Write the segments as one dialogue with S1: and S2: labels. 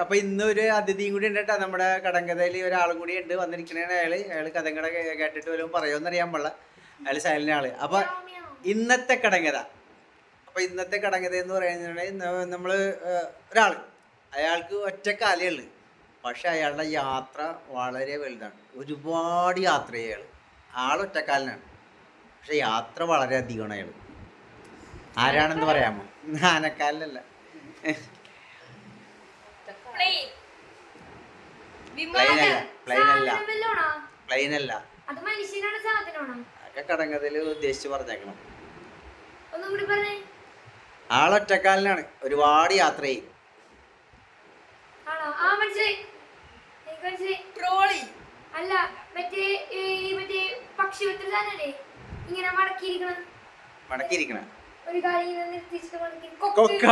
S1: അപ്പൊ ഇന്ന് ഒരു അതിഥിയും കൂടി ഉണ്ട് കേട്ടോ. നമ്മുടെ കടങ്കഥയിൽ ഒരാളും കൂടി ഉണ്ട്. വന്നിരിക്കണേണ് അയാൾ. അയാൾ കഥങ്കട കേ- കേട്ടിട്ട് വല്ലതും പറയുമെന്ന് അറിയാൻ പാടില്ല. അയാൾ സൈലന്റ് ആൾ. അപ്പൊ ഇന്നത്തെ കടങ്കഥ. അപ്പൊ ഇന്നത്തെ കടങ്കഥ എന്ന് പറയുന്നത് നമ്മൾ ഒരാൾ. അയാൾക്ക് ഒറ്റ കാലയുള്ളു പക്ഷെ അയാളുടെ യാത്ര വളരെ വലുതാണ്. ഒരുപാട് യാത്ര ചെയ്യാൾ ആളൊറ്റക്കാലിനാണ് പക്ഷെ യാത്ര വളരെ അധികമാണ് അയാൾ. ആരാണെന്ന് പറയാമോ? ആനക്കാലിനല്ല.
S2: പ്ലെയിൻ
S1: അല്ല അതൊക്കെ ഉദ്ദേശിച്ച് പറഞ്ഞേക്കണം. ആളൊറ്റക്കാലിനാണ് ഒരുപാട് യാത്ര ചെയ്യും.
S3: ട്രോളി.
S2: അല്ല മറ്റേ ഈ മറ്റേ പക്ഷി ഒത്തിരി സാധനല്ലേ ഇങ്ങനെ മടക്കിയിരിക്കണം
S1: മടക്കിയിരിക്കണ.
S2: ഒരു കാര്യം നിർത്തിച്ചിട്ട് മടക്കി.
S1: കൊക്ക.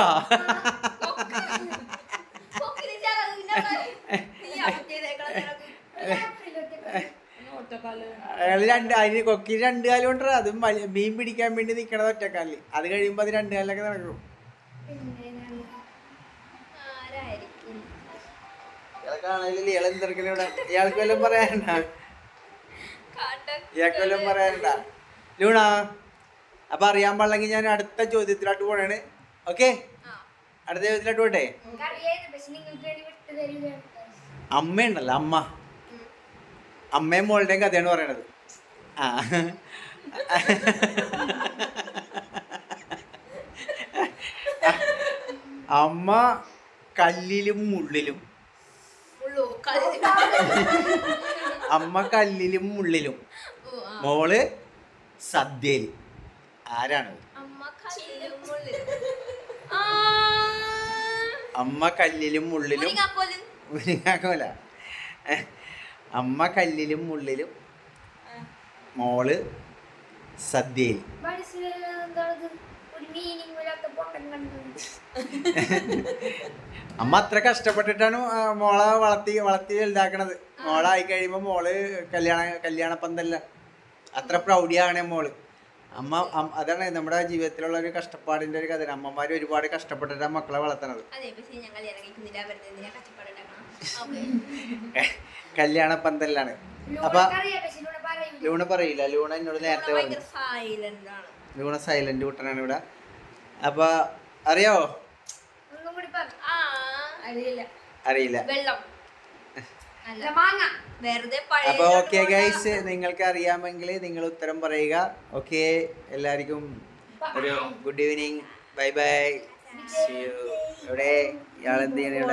S1: രണ്ട് അതിന് കൊക്കി രണ്ട് കാലം അത് മീൻ പിടിക്കാൻ വേണ്ടി നിക്കണത് ഒറ്റക്കാലിൽ അത് കഴിയുമ്പോ അത് രണ്ട് കാലിലൊക്കെ നടക്കും. ഇയാളെ കാണലില്ല? ഇയാൾ എന്തെടുക്കണ ഇവിടെ? ഇയാൾക്ക് വല്ലതും പറയാനുണ്ടാ? ഇയാൾക്ക് വല്ലതും പറയാനുണ്ടാ? ലൂണാ അപ്പൊ അറിയാൻ പാടില്ലെങ്കിൽ ഞാൻ അടുത്ത ചോദ്യത്തിലോട്ട് പോണേണ്. ഓക്കെ? അടുത്ത ചോദ്യത്തിലോട്ട് പോട്ടെ. അമ്മയുണ്ടല്ലോ അമ്മ. അമ്മയും മോളുടെയും കഥയാണ് പറയണത്. ആ. അമ്മ കല്ലിലും മുള്ളിലും അമ്മ കല്ലിലും മുള്ളിലും മോൾ സദ്യയിൽ ആരാണ്? അമ്മ കല്ലിലും മുള്ളിലും. മുരിങ്ങാക്കോല. അമ്മ കല്ലിലും മുള്ളിലും മോൾ സദ്യയിൽ. അമ്മ അത്ര കഷ്ടപ്പെട്ടിട്ടാണ് മോളെ വളർത്തി വളർത്തി വലുതാക്കണത്. മോളായി കഴിയുമ്പോ മോൾ കല്യാണ കല്യാണ പന്തല്ല അത്ര പ്രൗഢിയാണ് മോൾ. അമ്മ അതാണ് നമ്മുടെ ജീവിതത്തിലുള്ള ഒരു കഷ്ടപ്പാടിന്റെ ഒരു കഥ. അമ്മമാര് ഒരുപാട് കഷ്ടപ്പെട്ടിട്ടാണ് മക്കളെ വളർത്തണത്. കല്യാണ പന്തലാണ് അപ്പൊ ലൂണ പറയില്ല. ലൂണ എന്നോട് നേരത്തെ പറഞ്ഞു. ലൂണ സൈലന്റ് കുട്ടനാണ് ഇവിടെ. അപ്പൊ
S3: അറിയോ? അറിയില്ല.
S1: അറിയില്ല.
S3: വെള്ളം വെറുതെ പഴയ
S1: അപ്പൊ ഓക്കെ ഗൈസ് നിങ്ങൾക്ക് അറിയാമെങ്കിൽ നിങ്ങൾ ഉത്തരം പറയുക. ഓക്കെ എല്ലാവർക്കും ഒരു ഗുഡ് ഈവനിങ് ബൈ ബൈ എവിടെ? ഇയാളെന്ത് ചെയ്യണ.